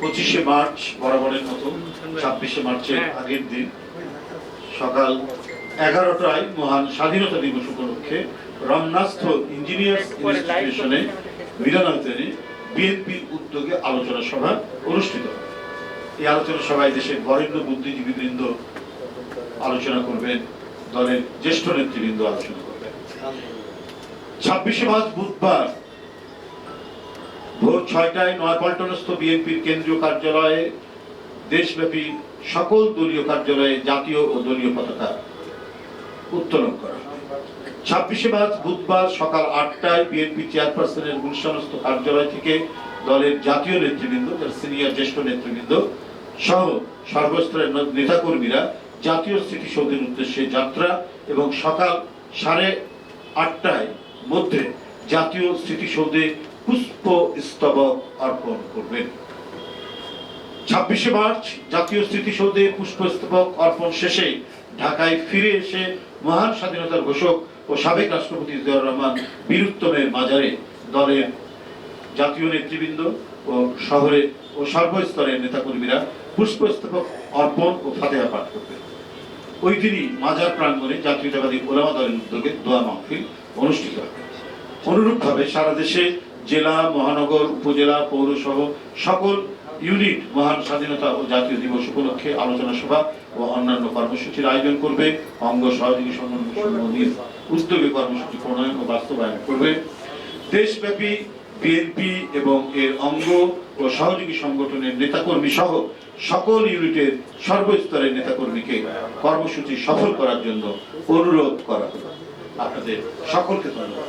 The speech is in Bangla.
পঁচিশে মার্চ বরাবরের মতো ছাব্বিশে মার্চের আগের দিন সকাল এগারোটায় মহান স্বাধীনতা দিবস উপলক্ষে রমনাস্থ ইঞ্জিনিয়ার্স ইনস্টিটিউশনে মিলনায়তনে বিএনপির উদ্যোগে আলোচনা সভা অনুষ্ঠিত এই আলোচনা সভায় দেশের বরেণ্য বুদ্ধিজীবীবৃন্দ আলোচনা করবেন দলের জ্যেষ্ঠ নেতৃবৃন্দ আলোচনা করবেন। ছাব্বিশে মার্চ বুধবার ভোর ছয়টায় নয়াপল্টনস্থ বিএনপির কেন্দ্রীয় কার্যালয়ে দেশব্যাপী সকল দলীয় কার্যালয়ে জাতীয় ও দলীয় পতাকা উত্তোলন করা ছাব্বিশে মার্চ বুধবার সকাল আটটায় বিএনপি চেয়ারপারসনের গুলশানস্থ কার্যালয় থেকে দলের জাতীয় নেতৃবৃন্দ যারা সিনিয়র জ্যেষ্ঠ নেতৃবৃন্দ সহ সর্বস্তরের নেতাকর্মীরা জাতীয় স্মৃতিসৌধের উদ্দেশ্যে যাত্রা এবং সকাল সাড়ে আটটায় মধ্যে জাতীয় স্মৃতিসৌধে পুষ্প স্তবক অর্পণ করবেন। ছাব্বিশে মার্চ, জাতীয় স্মৃতিসৌধে পুষ্পস্তবক অর্পণ শেষে ঢাকায় ফিরে এসে মহান স্বাধীনতার ঘোষক ও সাবেক রাষ্ট্রপতি জিয়াউর রহমান বীরুত্তমের মাজারে দলের জাতীয় নেতৃবৃন্দ ও শহরে ও সর্বস্তরের নেতাকর্মীরা পুষ্পস্তবক অর্পণ ও ফাতেহা পাঠ করবেন। ওই দিনই মাজার প্রাঙ্গণে জাতীয়তাবাদী ওলামা দলের উদ্যোগে দোয়া মাহফিল অনুষ্ঠিত হবে। অনুরূপভাবে সারা দেশে জেলা, মহানগর, উপজেলা, পৌরসহ সকল ইউনিট মহান স্বাধীনতা ও জাতীয় দিবস উপলক্ষে আলোচনা সভা ও অন্যান্য কর্মসূচির আয়োজন করবে। অঙ্গ সহযোগী সংগঠনের উদ্যোগে কর্মসূচি প্রণয়ন ও বাস্তবায়ন করবে। দেশব্যাপী বিএনপি এবং এর অঙ্গ ও সহযোগী সংগঠনের নেতাকর্মী সহ সকল ইউনিটের সর্বস্তরের নেতাকর্মীকে কর্মসূচি সফল করার জন্য অনুরোধ করা হলো। আপনাদের সকলকে ধন্যবাদ।